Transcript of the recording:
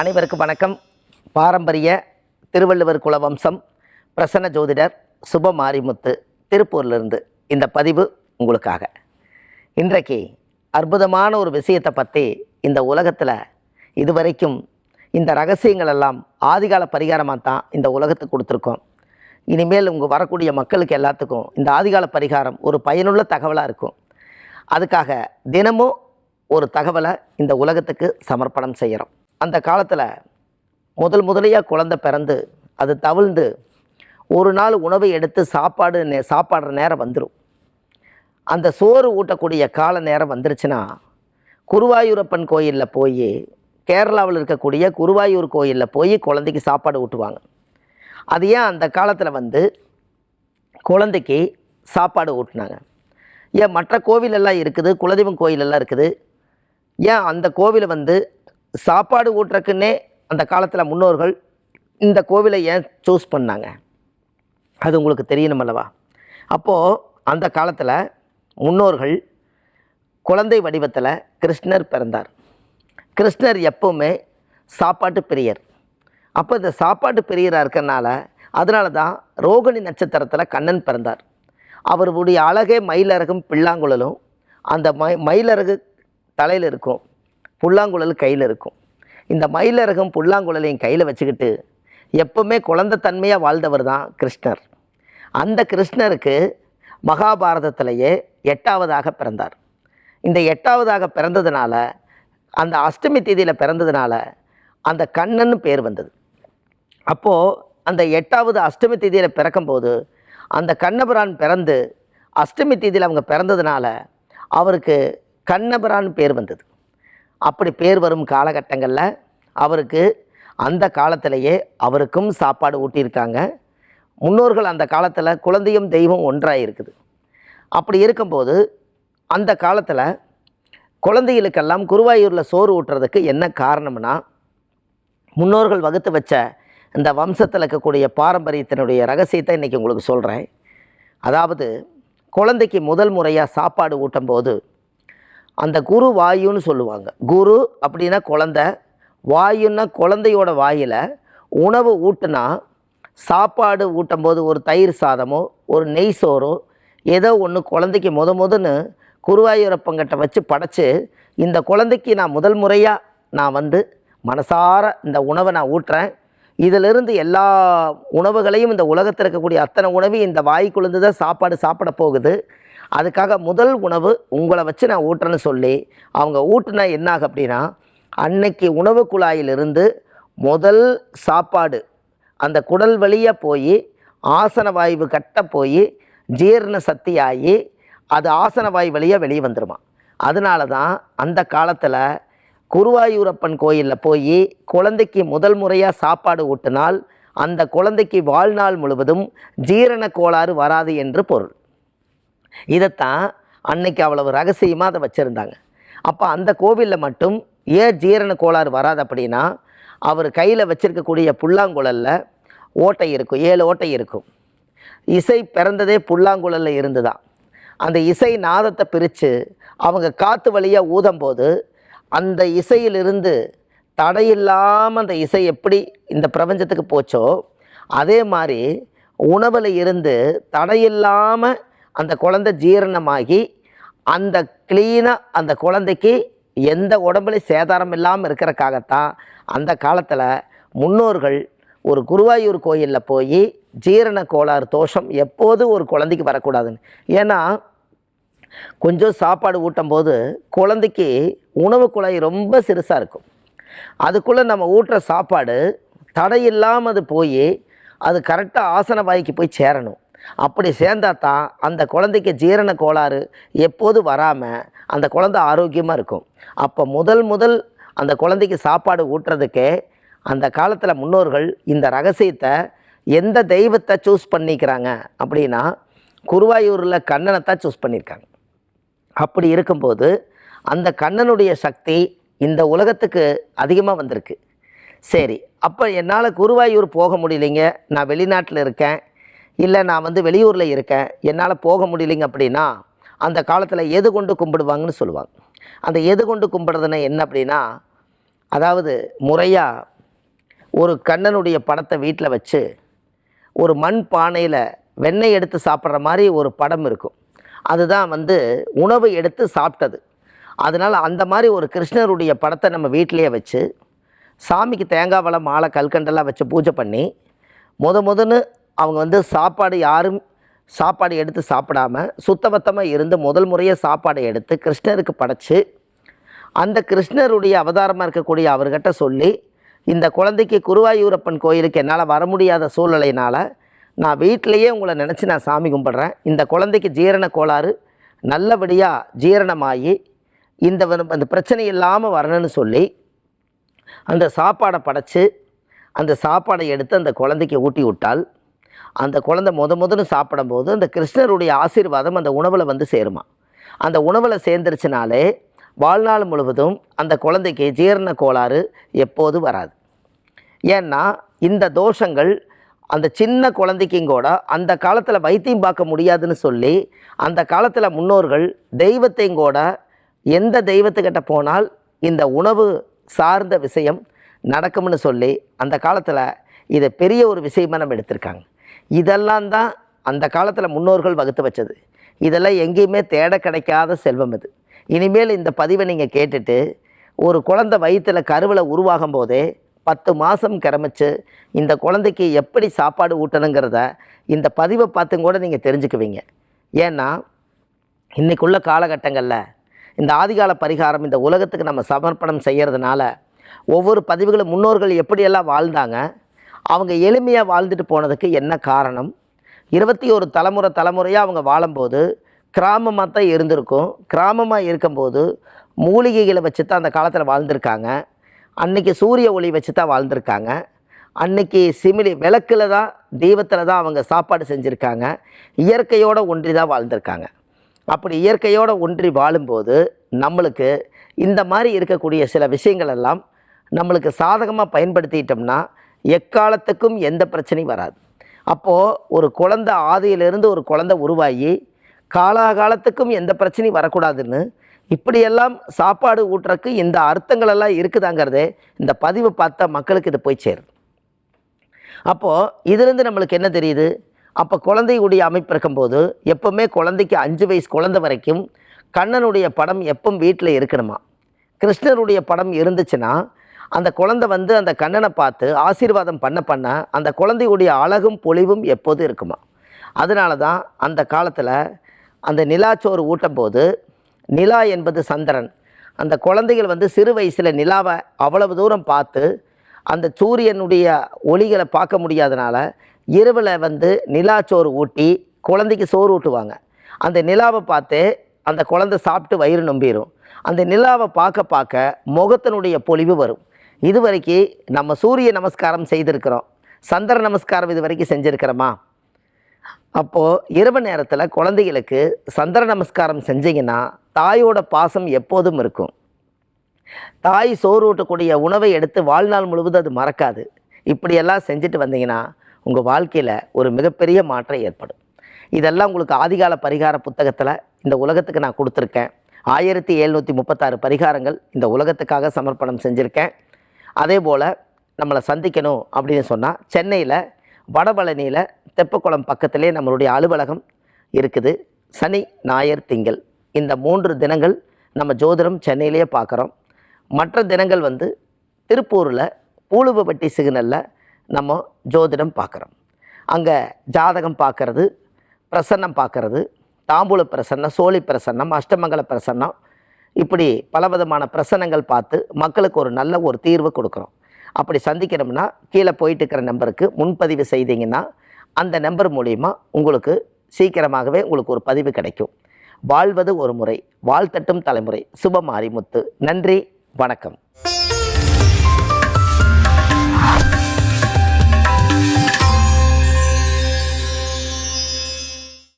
அனைவருக்கும் வணக்கம். பாரம்பரிய திருவள்ளுவர் குல வம்சம் பிரசன்ன ஜோதிடர் சுப மாரிமுத்து திருப்பூர்லேருந்து இந்த பதிவு உங்களுக்காக. இன்றைக்கு அற்புதமான ஒரு விஷயத்தை பற்றி இந்த உலகத்தில் இதுவரைக்கும் இந்த ரகசியங்கள் எல்லாம் ஆதிகால பரிகாரமாக தான் இந்த உலகத்துக்கு கொடுத்துருக்கோம். இனிமேல் உங்கள் வரக்கூடிய மக்களுக்கு எல்லாத்துக்கும் இந்த ஆதிகால பரிகாரம் ஒரு பயனுள்ள தகவலாக இருக்கும். அதுக்காக தினமும் ஒரு தகவலை இந்த உலகத்துக்கு சமர்ப்பணம் செய்கிறோம் அந்த காலத்தில் முதல் முதலையாக குழந்தை பிறந்து அது தவிழ்ந்து ஒரு நாள் உணவை எடுத்து சாப்பாடு நே- சாப்பாடுற நேரம் வந்துடும் அந்த சோறு ஊட்டக்கூடிய கால நேரம் வந்துருச்சுன்னா குருவாயூரப்பன் கோயிலில் போய் கேரளாவில் இருக்கக்கூடிய குருவாயூர் கோயிலில் போய் குழந்தைக்கு சாப்பாடு ஊட்டுவாங்க. அது ஏன் அந்த காலத்தில் வந்து குழந்தைக்கு சாப்பாடு ஊட்டினாங்க? ஏன் மற்ற கோவிலெல்லாம் இருக்குது குலதெய்வம் கோயிலெல்லாம் இருக்குது. ஏன் அந்த கோவிலை வந்து சாப்பாடு ஊட்டுறக்குன்னே அந்த காலத்தில் முன்னோர்கள் இந்த கோவிலை ஏன் சூஸ் பண்ணாங்க? அது உங்களுக்கு தெரியணும் அல்லவா? அப்போது அந்த காலத்தில் முன்னோர்கள் குழந்தை வடிவத்தில் கிருஷ்ணர் பிறந்தார். கிருஷ்ணர் எப்போவுமே சாப்பாட்டு பிரியர். அப்போ இந்த சாப்பாட்டு பிரியராக இருக்கிறனால அதனால தான் ரோகிணி நட்சத்திரத்தில் கண்ணன் பிறந்தார். அவருடைய அழகே மயிலரகும் பிள்ளாங்குழலும் அந்த மை மயிலரகு தலையில் இருக்கும். புல்லாங்குழல் கையில் இருக்கும். இந்த மயிலரகும் புல்லாங்குழலையும் கையில் வச்சுக்கிட்டு எப்பவுமே குழந்தைத்தன்மையாக வாழ்ந்தவர் தான் கிருஷ்ணர். அந்த கிருஷ்ணருக்கு மகாபாரதத்திலேயே எட்டாவதாக பிறந்தார். இந்த எட்டாவதாக பிறந்ததுனால அந்த அஷ்டமி தேதியில் பிறந்ததுனால அந்த கண்ணன் பேர் வந்தது. அப்போது அந்த எட்டாவது அஷ்டமி தேதியில் பிறக்கும்போது அந்த கண்ணபிரான் பிறந்து அஷ்டமி தேதியில் அவங்க பிறந்ததுனால அவருக்கு கண்ணபிரான் பேர் வந்தது. அப்படி பேர் வரும் காலகட்டங்களில் அவருக்கு அந்த காலத்திலேயே அவருக்கும் சாப்பாடு ஊட்டியிருக்காங்க. முன்னோர்கள் அந்த காலத்தில் குழந்தையும் தெய்வம் ஒன்றாக இருக்குது அப்படி இருக்கும்போது அந்த காலத்தில் குழந்தைகளுக்கெல்லாம் குருவாயூரில் சோறு ஊட்டுறதுக்கு என்ன காரணம்னா முன்னோர்கள் வகுத்து வச்ச இந்த வம்சத்தில் இருக்கக்கூடிய பாரம்பரியத்தினுடைய ரகசியத்தை இன்றைக்கி உங்களுக்கு சொல்கிறேன் அதாவது குழந்தைக்கு முதல் முறையாக சாப்பாடு ஊட்டும்போது அந்த குரு வாயுன்னு சொல்லுவாங்க. குரு அப்படின்னா குழந்தை வாயுன்னா குழந்தையோட வாயில் உணவு ஊட்டுனா சாப்பாடு ஊட்டும்போது ஒரு தயிர் சாதமோ ஒரு நெய் சோறோ ஏதோ ஒன்று குழந்தைக்கு முத முதன்னு குருவாயூரப்பங்கிட்ட வச்சு படைச்சி இந்த குழந்தைக்கு நான் முதல் முறையாக நான் வந்து மனசார இந்த உணவை நான் ஊட்டுறேன். இதிலிருந்து எல்லா உணவுகளையும் இந்த உலகத்தில் இருக்கக்கூடிய அத்தனை உணவையும் இந்த வாய்க்குழுந்து தான் சாப்பாடு சாப்பிட போகுது. அதுக்காக முதல் உணவு உங்களை வச்சு நான் ஊட்டுறேன்னு சொல்லி அவங்க ஊட்டுனா என்னாகும் அப்படின்னா அன்னைக்கு உணவு குழாயிலிருந்து முதல் சாப்பாடு அந்த குடல் வழியாக போய் ஆசன வாய்வு கட்ட போய் ஜீரண சக்தி ஆகி அது ஆசன வாய் வழியாக வெளியே வந்துடுமா அதனால தான் அந்த காலத்தில் குருவாயூரப்பன் கோயிலில் போய் குழந்தைக்கு முதல் முறையாக சாப்பாடு ஊட்டினால் அந்த குழந்தைக்கு வாழ்நாள் முழுவதும் ஜீரண கோளாறு வராது என்று பொருள். இதைத்தான் அன்னைக்கு அவ்வளவு ரகசியமாக அதை வச்சுருந்தாங்க. அப்போ அந்த கோவிலில் மட்டும் ஏன் ஜீரண கோளாறு வராது அப்படின்னா அவர் கையில் வச்சுருக்கக்கூடிய புல்லாங்குழலில் ஓட்டை இருக்கும் ஏழு ஓட்டை இருக்கும். இசை பிறந்ததே புல்லாங்குழலில் இருந்து தான் அந்த இசை நாதத்தை பிரித்து அவங்க காற்று வழியாக ஊதும்போது அந்த இசையிலிருந்து தடையில்லாமல் அந்த இசை எப்படி இந்த பிரபஞ்சத்துக்கு போச்சோ அதே மாதிரி உணவில் இருந்து தடையில்லாமல் அந்த குழந்தை ஜீரணமாகி அந்த க்ளீனாக அந்த குழந்தைக்கு எந்த உடம்புல சேதாரம் இல்லாமல் இருக்கிறக்காகத்தான் அந்த காலத்தில் முன்னோர்கள் ஒரு குருவாயூர் கோயிலில் போய் ஜீரண கோளாறு தோஷம் எப்போது ஒரு குழந்தைக்கு வரக்கூடாதுன்னு. ஏன்னா கொஞ்சம் சாப்பாடு ஊட்டும்போது குழந்தைக்கு உணவு குழாய் ரொம்ப சிறுசாக இருக்கும். அதுக்குள்ளே நம்ம ஊட்டுற சாப்பாடு தடையில்லாமல் அது போய் அது கரெக்டாக ஆசன வாய்க்கு போய் சேரணும். அப்படி சேர்ந்தா தான் அந்த குழந்தைக்கு ஜீரண கோளாறு எப்போது வராமல் அந்த குழந்தை ஆரோக்கியமாக இருக்கும். அப்போ முதல் முதல் அந்த குழந்தைக்கு சாப்பாடு ஊட்டுறதுக்கே அந்த காலத்தில் முன்னோர்கள் இந்த ரகசியத்தை எந்த தெய்வத்தை சூஸ் பண்ணிக்கிறாங்க அப்படின்னா குருவாயூரில் கண்ணனை தான் சூஸ் பண்ணியிருக்காங்க அப்படி இருக்கும்போது அந்த கண்ணனுடைய சக்தி இந்த உலகத்துக்கு அதிகமாக வந்திருக்கு. சரி அப்போ என்னால் குருவாயூர் போக முடியலைங்க. நான் வெளிநாட்டில் இருக்கேன். இல்லை நான் வந்து வெளியூரில் இருக்கேன். என்னால் போக முடியலைங்க அப்படின்னா அந்த காலத்தில் எது கொண்டு கும்பிடுவாங்கன்னு சொல்லுவாங்க. அந்த எது கொண்டு கும்பிடுறதுன்னா என்ன அப்படின்னா அதாவது முறையாக ஒரு கண்ணனுடைய படத்தை வீட்டில் வச்சு ஒரு மண் பானையில் வெண்ணெய் எடுத்து சாப்பிட்ற மாதிரி ஒரு படம் இருக்கும். அதுதான் வந்து உணவு எடுத்து சாப்பிட்டது. அதனால் அந்த மாதிரி ஒரு கிருஷ்ணருடைய படத்தை நம்ம வீட்டிலையே வச்சு சாமிக்கு தேங்காய் வளம் மாலை கல்கண்டெல்லாம் வச்சு பூஜை பண்ணி முத முதன்னு அவங்க வந்து சாப்பாடு யாரும் சாப்பாடு எடுத்து சாப்பிடாம சுத்தபத்தமாக இருந்து முதல் முறையாக சாப்பாடை எடுத்து கிருஷ்ணருக்கு படைச்சி அந்த கிருஷ்ணருடைய அவதாரமாக இருக்கக்கூடிய அவர்கிட்ட சொல்லி இந்த குழந்தைக்கு குருவாயூரப்பன் கோயிலுக்கு என்னால் வர முடியாத சூழ்நிலையினால் நான் வீட்டிலையே உங்களை நினச்சி நான் சாமி கும்பிட்றேன். இந்த குழந்தைக்கு ஜீரண கோளாறு நல்லபடியாக ஜீரணமாகி இந்த வந்து- அந்த பிரச்சனை இல்லாமல் வரணும்னு சொல்லி அந்த சாப்பாடை படைச்சி அந்த சாப்பாடை எடுத்து அந்த குழந்தைக்கு ஊட்டி விட்டால் அந்த குழந்தை முத முதன்னு சாப்பிடும்போது அந்த கிருஷ்ணருடைய ஆசீர்வாதம் அந்த உணவில் வந்து சேருமா. அந்த உணவில் சேர்ந்துருச்சுனாலே வாழ்நாள் முழுவதும் அந்த குழந்தைக்கு ஜீரண கோளாறு எப்போது வராது. ஏன்னா இந்த தோஷங்கள் அந்த சின்ன குழந்தைக்கும் கூட அந்த காலத்தில் வைத்தியம் பார்க்க முடியாதுன்னு சொல்லி அந்த காலத்தில் முன்னோர்கள் தெய்வத்தையும் கூட எந்த தெய்வத்துக்கிட்ட போனால் இந்த உணவு சார்ந்த விஷயம் நடக்கும்னு சொல்லி அந்த காலத்தில் இதை பெரிய ஒரு விஷயமா நம்ம எடுத்திருக்காங்க. இதெல்லாம் தான் அந்த காலத்தில் முன்னோர்கள் வகுத்து வச்சது. இதெல்லாம் எங்கேயுமே தேட கிடைக்காத செல்வம் இது. இனிமேல் இந்த பதிவை நீங்கள் கேட்டுட்டு ஒரு குழந்தை வயிற்றில் கருவில் உருவாகும் போதே பத்து மாதம் கிரமிச்சு இந்த குழந்தைக்கு எப்படி சாப்பாடு ஊட்டணுங்கிறத இந்த பதிவை பார்த்தும் கூட நீங்கள் தெரிஞ்சுக்குவீங்க. ஏன்னா இன்றைக்குள்ள காலகட்டங்களில் இந்த ஆதிகால பரிகாரம் இந்த உலகத்துக்கு நம்ம சமர்ப்பணம் செய்கிறதுனால ஒவ்வொரு பதிவுகளும் முன்னோர்கள் எப்படியெல்லாம் வாழ்ந்தாங்க அவங்க எளிமையாக வாழ்ந்துட்டு போனதுக்கு என்ன காரணம்? இருபத்தி ஒரு தலைமுறை தலைமுறையாக அவங்க வாழும்போது கிராமமாக தான் இருந்திருக்கும். கிராமமாக இருக்கும்போது மூலிகைகளை வச்சு தான் அந்த காலத்தில் வாழ்ந்திருக்காங்க. அன்னைக்கு சூரிய ஒளி வச்சு தான் வாழ்ந்திருக்காங்க. அன்னைக்கு சிமிலி விளக்கில் தான் தெய்வத்தில் தான் அவங்க சாப்பாடு செஞ்சுருக்காங்க. இயற்கையோடு ஒன்றி தான் வாழ்ந்திருக்காங்க. அப்படி இயற்கையோடு ஒன்றி வாழும்போது நம்மளுக்கு இந்த மாதிரி இருக்கக்கூடிய சில விஷயங்கள் எல்லாம் நம்மளுக்கு சாதகமாக பயன்படுத்திட்டோம்னா எக்காலத்துக்கும் எந்த பிரச்சனையும் வராது. அப்போது ஒரு குழந்தை ஆதியிலிருந்து ஒரு குழந்தை உருவாகி காலாகாலத்துக்கும் எந்த பிரச்சனையும் வரக்கூடாதுன்னு இப்படியெல்லாம் சாப்பாடு ஊட்டுறக்கு இந்த அர்த்தங்களெல்லாம் இருக்குதாங்கிறதே இந்த பதிவு பார்த்தா மக்களுக்கு இது போய் சேரும். அப்போது இதுலேருந்து நம்மளுக்கு என்ன தெரியுது? அப்போ குழந்தையுடைய அமைப்பு இருக்கும்போது எப்போவுமே குழந்தைக்கு அஞ்சு வயசு குழந்தை வரைக்கும் கண்ணனுடைய படம் எப்பவும் வீட்டில் இருக்கணுமா? கிருஷ்ணருடைய படம் இருந்துச்சுன்னா அந்த குழந்தை வந்து அந்த கண்ணனை பார்த்து ஆசீர்வாதம் பண்ண பண்ண அந்த குழந்தையுடைய அழகும் பொலிவும் எப்போதும் இருக்குமா? அதனால தான் அந்த காலத்தில் அந்த நிலாச்சோறு ஊட்டும் போது நிலா என்பது சந்திரன். அந்த குழந்தைகள் வந்து சிறு வயசில் நிலாவை அவ்வளவு தூரம் பார்த்து அந்த சூரியனுடைய ஒளிகளை பார்க்க முடியாதனால இரவில் வந்து நிலாச்சோறு ஊட்டி குழந்தைக்கு சோறு ஊட்டுவாங்க. அந்த நிலாவை பார்த்து அந்த குழந்தை சாப்பிட்டு வயிறு நம்பிடும் அந்த நிலாவை பார்க்க பார்க்க முகத்தினுடைய பொலிவு வரும். இது வரைக்கும் நம்ம சூரிய நமஸ்காரம் செய்திருக்கிறோம். சந்திர நமஸ்காரம் இது வரைக்கும் செஞ்சுருக்கிறோமா? அப்போது இரவு நேரத்தில் குழந்தைகளுக்கு சந்திர நமஸ்காரம் செஞ்சீங்கன்னா தாயோட பாசம் எப்போதும் இருக்கும். தாய் சோறு ஊட்டக்கூடிய உணவை எடுத்து வாழ்நாள் முழுவதும் அது மறக்காது. இப்படியெல்லாம் செஞ்சுட்டு வந்தீங்கன்னா உங்கள் வாழ்க்கையில் ஒரு மிகப்பெரிய மாற்றம் ஏற்படும். இதெல்லாம் உங்களுக்கு ஆதிகால பரிகார புத்தகத்தில் இந்த உலகத்துக்கு நான் கொடுத்துருக்கேன். ஆயிரத்தி எழுநூற்றி முப்பத்தாறு பரிகாரங்கள் இந்த உலகத்துக்காக சமர்ப்பணம் செஞ்சுருக்கேன். அதே போல் நம்மளை சந்திக்கணும் அப்படின்னு சொன்னால் சென்னையில் வடபழனியில் தெப்பக்குளம் பக்கத்திலே நம்மளுடைய அலுவலகம் இருக்குது. சனி ஞாயிறு திங்கள். இந்த மூன்று தினங்கள் நம்ம ஜோதிடம் சென்னையிலேயே பார்க்குறோம். மற்ற தினங்கள் வந்து திருப்பூரில் பூலுவப்பட்டி சிக்னலில் நம்ம ஜோதிடம் பார்க்குறோம். அங்கே ஜாதகம் பார்க்கறது பிரசன்னம் பார்க்கறது தாம்பூல பிரசன்னம் சோழி பிரசன்னம் அஷ்டமங்கல பிரசன்னம் இப்படி பலவிதமான பிரசன்னங்கள் பார்த்து மக்களுக்கு ஒரு நல்ல ஒரு தீர்வு கொடுக்குறோம். அப்படி சந்திக்கணும்னா கீழே போயிட்டு இருக்கிற நம்பருக்கு முன்பதிவு செய்தீங்கன்னா அந்த நம்பர் மூலிமா உங்களுக்கு சீக்கிரமாகவே உங்களுக்கு ஒரு பதிவு கிடைக்கும். வாழ்வது ஒரு முறை வாழ்த்தட்டும் தலைமுறை. சுபம் மாரிமுத்து நன்றி வணக்கம்.